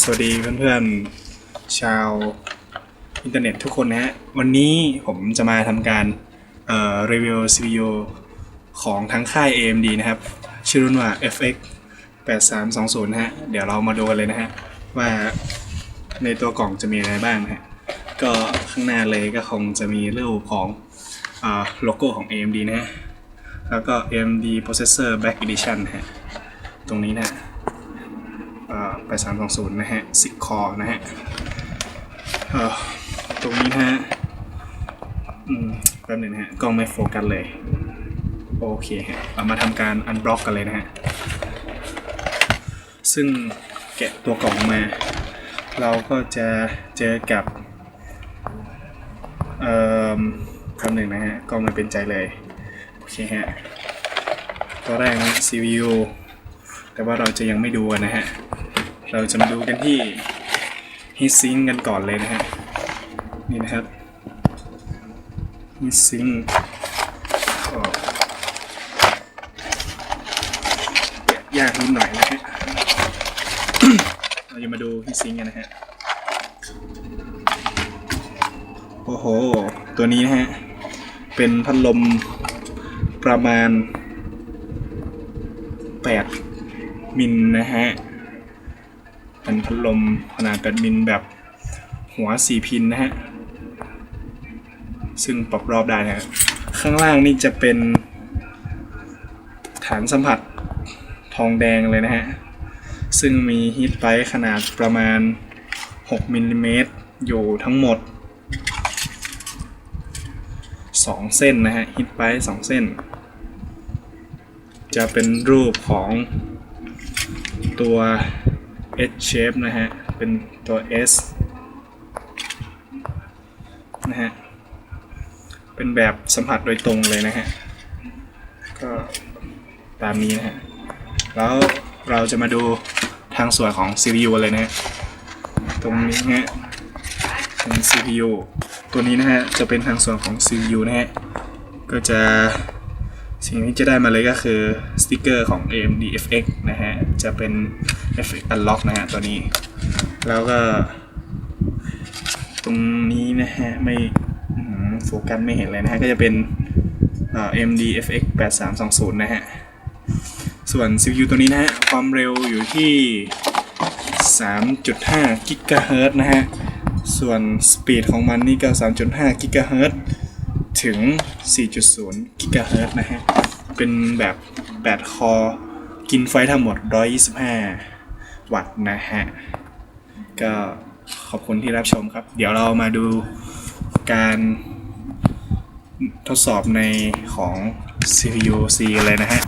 สวัสดีเพื่อนๆ ชาวอินเทอร์เน็ตทุกคนนะฮะ วันนี้ผมจะมาทำการเอ่อรีวิว CPU ของทั้งค่าย AMD นะครับ ชื่อรุ่นว่า FX 8320นะฮะ เดี๋ยวเรามาดูกันเลยนะฮะ ว่าในตัวกล่องจะมีอะไรบ้างนะฮะ ก็ข้างหน้าเลยก็คงจะมีรูปของอ่าโลโก้ของ AMD นะฮะ แล้วก็ AMD Processor Back Edition นฮะ ตรงนี้นะ ไปสามสองศูนย์นะฮะสิคอนะฮะตรงนี้นะฮะแป๊บหนึ่งนะฮะกล้องไม่โฟกัสเลย โอเคฮะเรามาทำการอันบล็อกกันเลยนะฮะ ซึ่งแกะตัวกล่องมา เราก็จะเจอกับเอ่อคำหนึ่งนะฮะกล้องไม่เป็นใจเลย โอเคฮะตัวแรกนะ CPU แต่ว่าเราจะยังไม่ดูนะฮะ เราจะมาดูกันที่ heatsink กันก่อนเลยนะฮะนี่นะครับ heatsink ก็แยากนิดหน่อยนะฮะเราจะมาดู heatsink กันนะฮะโอ้โห ตัวนี้นะฮะ เป็นพัดลมประมาณ 8 มิลนะฮะ เป็นพัดลมขนาด8มิลแบบหัว 4 พินนะฮะ ซึ่งปรับรอบได้นะฮะข้างล่างนี่จะเป็นฐานสัมผัสทองแดงเลยนะฮะ ซึ่งมีฮีทไปขนาดประมาณ 6มิลลิเมตรอยู่ทั้งหมด 2 เส้นนะฮะฮีทไป2เส้น จะเป็นรูปของตัว S shape นะฮะ เป็นตัว S นะฮะ เป็นแบบสัมผัสโดยตรงเลยนะฮะ ก็ตามนี้นะฮะ แล้วเราจะมาดูทางส่วนของ CPU เลยนะฮะ ตรงนี้ฮะเป็น CPU ตัวนี้นะฮะ จะเป็นทางส่วนของ CPU นะฮะ ก็จะสิ่งที่จะได้มาเลยก็คือสติกเกอร์ของ AMD FX นะฮะ จะเป็น FX Unlock นะฮะตัวนี้ แล้วก็ ตรงนี้นะฮะ ไม่หือโฟกัสไม่เห็นเลยนะฮะ ก็จะเป็นเอ่อ AMD FX 8320 นะฮะ ส่วน CPU ตัวนี้นะฮะ ความเร็วอยู่ที่ 3.5 GHz นะฮะ ส่วนสปีดของมันนี่ก็ 3.5 GHz ถึง 4.0 กิกะเฮิรตซ์นะฮะ เป็นแบบ 8 คอ กินไฟทั้งหมด 125 วัดนะฮะ ก็ขอบคุณที่รับชมครับ เดี๋ยวเรามาดูการทดสอบในของ CPU C เลยนะฮะ